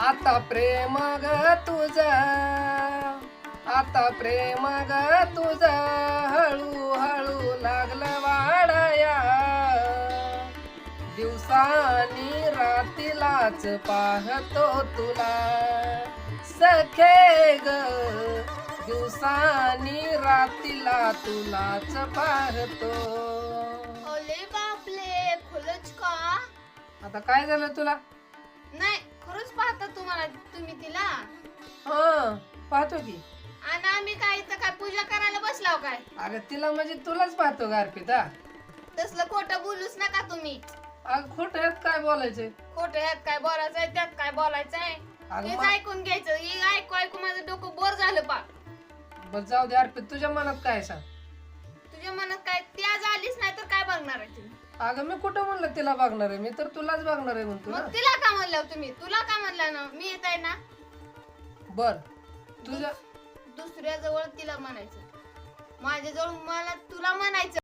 आता प्रेम ग तुझ. आता प्रेम ग तुझ. हळू हळू लागलं वाढाया दिवसानी रातीलाच पाहतो तुला. सखे ग दिवसानी रातीला तुलाच पाहतो. ओले बापले खुलच का? आता काय झालं तुला? नाही खरंच पाहता तुम्ही तिला? हा पाहतो की. आणि आम्ही काय इथं काय पूजा करायला बसलाव काय? अगं तिला म्हणजे तुलाच पाहतो का अर्पिता. तसलं खोटं बोलूच नका तुम्ही. अगं खोट आहेत काय बोलायचे खोटं ह्यात काय बोलायचंय त्यात काय बोलायचंय? अगं मा- ऐकून घ्यायचं. हे ऐकू ऐकू माझं डोकं बोर झालं पा बस जाऊ दे अर्पित तुझ्या मनात काय आहे सांग. अगं मी कुठं म्हणलं तिला बघणार आहे? मी तर तुलाच बघणार आहे म्हणतो ना. मग तिला का म्हणलं तुम्ही? तुला का म्हणलं ना? मी येत आहे ना? बर. तुझ्या दुसऱ्या जवळ तिला म्हणायचं. माझ्या जवळ मला तुला म्हणायचं.